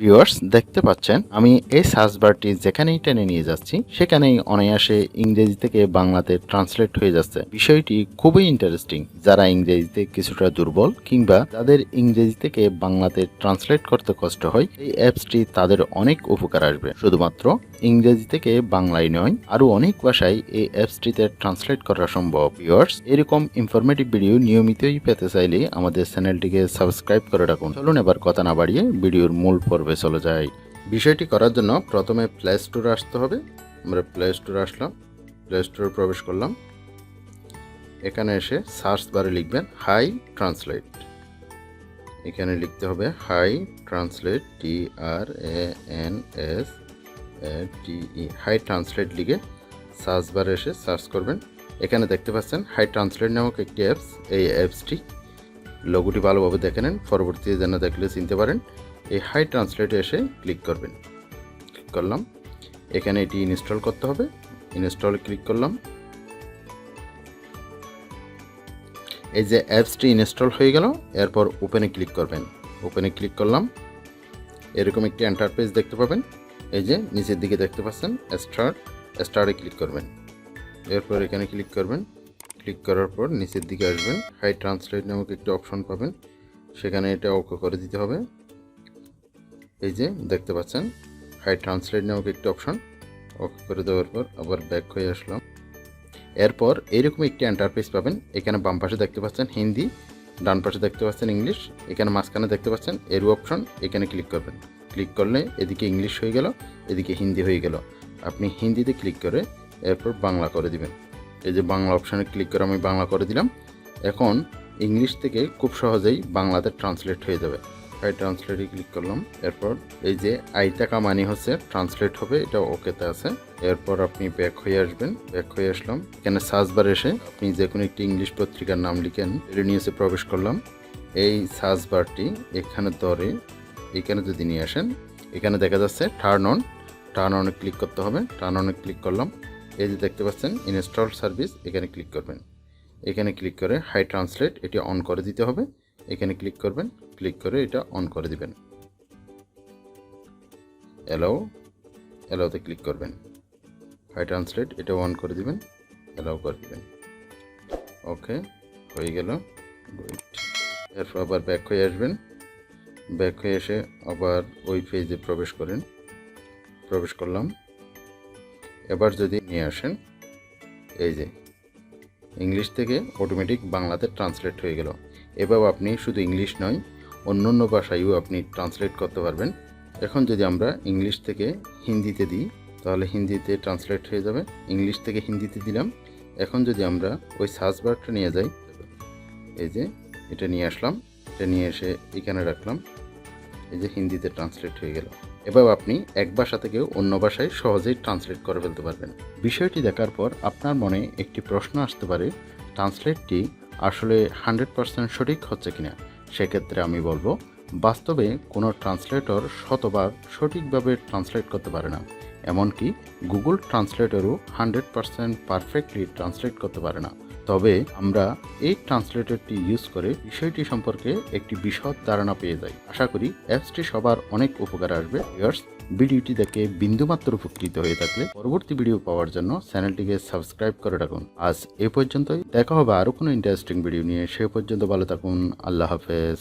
Viewers দেখতে পাচ্ছেন, আমি এই সার্চ বারটি যেখানেই টেনে নিয়ে যাচ্ছি, সেখানেই অনায়াসে ইংরেজি থেকে বাংলাতে ট্রান্সলেট হয়ে যাচ্ছে। বিষয়টি খুবই ইন্টারেস্টিং যারা ইংরেজিতে কিছুটা দুর্বল কিংবা যাদের ইংরেজি থেকে বাংলাতে ট্রান্সলেট করতে কষ্ট হয়, এই অ্যাপসটি তাদের অনেক উপকার আসবে। শুধুমাত্র ইংরেজি থেকে বাংলায় নয় আরও অনেক ভাষায় এই অ্যাপসটিতে ট্রান্সলেট করা সম্ভব। ভিউয়ার্স এরকম ইনফরমেটিভ ভিডিও নিয়মিতই পেতে চাইলে আমাদের চ্যানেলটিকে সাবস্ক্রাইব করে রাখুন। চলুন এবার কথা না বাড়িয়ে ভিডিওর মূল পর্বে চলে যাই বিষয়টি করার জন্য প্রথমে প্লে স্টোর আসতে হবে। আমরা প্লে স্টোর আসলাম। প্লে স্টোরে প্রবেশ করলাম। এখানে এসে সার্চ বারে লিখবেন হাই ট্রান্সলেট এখানে লিখতে হবে hi translate T R A N S T E hi translate লিখে সার্চ বারে এসে সার্চ করবেন। এখানে দেখতে পাচ্ছেন হাই ট্রান্সলেট নামক একটি অ্যাপস এই অ্যাপসটি লোগোটি ভালোভাবে দেখে নেন। পরবর্তীতে যেন দেখলে চিনতে পারেন। এই হাই ট্রান্সলেটে এসে ক্লিক করবেন। ক্লিক করলাম। এখানে এটি ইনস্টল করতে হবে। ইনস্টল ক্লিক করলাম। এই যে অ্যাপসটি ইনস্টল হয়ে গেল, এরপর ওপেনে ক্লিক করবেন। ওপেনে ক্লিক করলাম। এরকম একটি এন্টারপেজ দেখতে পাবেন। এই যে নিচের দিকে দেখতে পাচ্ছেন স্টার্ট স্টার্টে ক্লিক করবেন। এরপর এখানে ক্লিক করবেন। ক্লিক করার পর নিচের দিকে আসবেন। হাই ট্রান্সলেট নামক একটি অপশন পাবেন। সেখানে এটা ওকে করে দিতে হবে। এই যে, দেখতে পাচ্ছেন? হাই ট্রান্সলেট নামক একটি অপশন ওকে করে দেওয়ার পর আবার ব্যাক হয়ে আসলাম। এরপর এরকম একটি এন্টারপেজ পাবেন। এখানে বাম পাশে দেখতে পাচ্ছেন হিন্দি, ডান পাশে দেখতে পাচ্ছেন ইংলিশ। এখানে মাঝখানে দেখতে পাচ্ছেন এরু অপশন এখানে ক্লিক করবেন। ক্লিক করলে এদিকে ইংলিশ হয়ে গেল, এদিকে হিন্দি হয়ে গেল। আপনি হিন্দিতে ক্লিক করে এরপর বাংলা করে দিবেন। এই যে বাংলা অপশানে ক্লিক করে আমি বাংলা করে দিলাম। এখন ইংলিশ থেকে খুব সহজেই বাংলাতে ট্রান্সলেট হয়ে যাবে। হাই ট্রান্সলেটে ক্লিক করলাম। এরপর এই যে আইতাকা মানি হচ্ছে ট্রান্সলেট হবে, এটা ওকেতে আছে। এরপর আপনি ব্যাক হয়ে আসবেন ব্যাক হয়ে আসলাম। এখানে সার্চ বার এসে আপনি যে কোনো একটি ইংলিশ পত্রিকার নাম লিখেন নিউজে প্রবেশ করলাম। এই সার্চ বারটি এখানে ধরে, এখানে যদি নিয়ে আসেন, এখানে দেখা যাচ্ছে টার্ন অন টার্ন অনে ক্লিক করতে হবে টার্ন অনে ক্লিক করলাম। এই যে দেখতে পাচ্ছেন ইনস্টল সার্ভিস এখানে ক্লিক করবেন। এখানে ক্লিক করে হাই ট্রান্সলেট এটি অন করে দিতে হবে। এখানে ক্লিক করবেন ক্লিক করে এটা অন করে দিবেন। অ্যালাও অ্যালাওতে ক্লিক করবেন। হাই ট্রান্সলেট এটা অন করে দিবেন অ্যালাও করে দিবেন। ওকে হয়ে গেল এরপর আবার ব্যাক হয়ে আসবেন। ব্যাক হয়ে এসে আবার ওই পেজে প্রবেশ করেন। প্রবেশ করলাম। এবার যদি নিয়ে আসেন, এই যে ইংলিশ থেকে অটোমেটিক বাংলাতে ট্রান্সলেট হয়ে গেল। এবার আপনি শুধু ইংলিশ নয়, অন্য অন্য ভাষায়ও আপনি ট্রান্সলেট করতে পারবেন। এখন যদি আমরা ইংলিশ থেকে হিন্দিতে দিই, তাহলে হিন্দিতে ট্রান্সলেট হয়ে যাবে। ইংলিশ থেকে হিন্দিতে দিলাম। এখন যদি আমরা ওই সার্চ বারটা নিয়ে যাই, এই যে এটা নিয়ে আসলাম, এটা নিয়ে এসে এখানে রাখলাম, এই যে হিন্দিতে ট্রান্সলেট হয়ে গেল। এবার আপনি এক ভাষা থেকে অন্য ভাষায় সহজেই ট্রান্সলেট করে ফেলতে পারবেন। বিষয়টি দেখার পর আপনার মনে একটি প্রশ্ন আসতে পারে ট্রান্সলেটটি আসলে হান্ড্রেড পার্সেন্ট সঠিক হচ্ছে কিনা, সেক্ষেত্রে আমি বলব, বাস্তবে কোনো ট্রান্সলেটর শতবার সঠিকভাবে ট্রান্সলেট করতে পারে না। এমনকি গুগল ট্রান্সলেটরও হান্ড্রেড পার্সেন্ট পারফেক্টলি ট্রান্সলেট করতে পারে না। তবে আমরা এই ট্রান্সলেটরটি ইউজ করে বিষয়টি সম্পর্কে একটি বিশদ ধারণা পেয়ে যাই। আশা করি, অ্যাপসটি সবার অনেক উপকার আসবে। ভিউয়ার্স ভিডিওটি দেখে বিন্দুমাত্র উপকৃত হয়ে থাকলে পরবর্তী ভিডিও পাওয়ার জন্য চ্যানেলটিকে সাবস্ক্রাইব করে রাখুন। আজ এ পর্যন্তই। দেখা হবে আরও কোনো ইন্টারেস্টিং ভিডিও নিয়ে। সে পর্যন্ত ভালো থাকুন। আল্লাহ হাফেজ।